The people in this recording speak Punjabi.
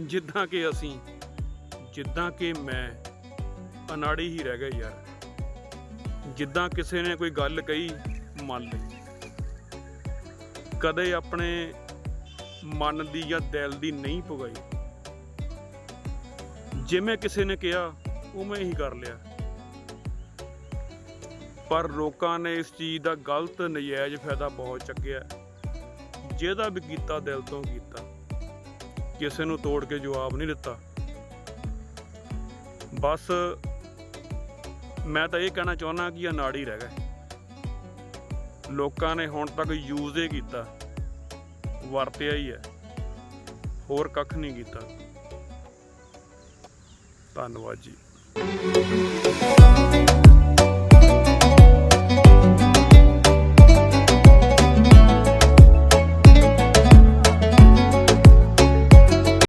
ਜਿੱਦਾਂ ਕਿ ਅਸੀਂ, ਜਿੱਦਾਂ ਕਿ ਮੈਂ, ਅਨਾੜੀ ਹੀ ਰਹਿ ਗਿਆ ਯਾਰ। ਜਿੱਦਾਂ ਕਿਸੇ ਨੇ ਕੋਈ ਗੱਲ ਕਹੀ, ਮੰਨ ਲਈ। ਕਦੇ ਆਪਣੇ ਮਨ ਦੀ ਜਾਂ ਦਿਲ ਦੀ ਨਹੀਂ ਪੁਗਾਈ। ਜਿਵੇਂ ਕਿਸੇ ਨੇ ਕਿਹਾ, ਉਵੇਂ ਹੀ ਕਰ ਲਿਆ। ਪਰ ਲੋਕਾਂ ਨੇ ਇਸ ਚੀਜ਼ ਦਾ ਗਲਤ ਨਜਾਇਜ਼ ਫਾਇਦਾ ਬਹੁਤ ਚੱਕਿਆ। ਜਿਹਦਾ ਵੀ ਕੀਤਾ, ਦਿਲ ਤੋਂ ਕੀਤਾ। ਕਿਸੇ ਨੂੰ ਤੋੜ ਕੇ ਜਵਾਬ ਨਹੀਂ ਦਿੱਤਾ। ਬਸ ਮੈਂ ਤਾਂ ਇਹ ਕਹਿਣਾ ਚਾਹੁੰਦਾ ਕਿ ਇਹ ਨਾੜੀ ਰਹਿ ਗਏ। ਲੋਕਾਂ ਨੇ ਹੁਣ ਤੱਕ ਯੂਜ਼ ਹੀ ਕੀਤਾ। ਵਰਤਿਆ ਹੀ ਹੈ। ਹੋਰ ਕੱਖ ਨਹੀਂ ਕੀਤਾ। ਧੰਨਵਾਦ ਜੀ।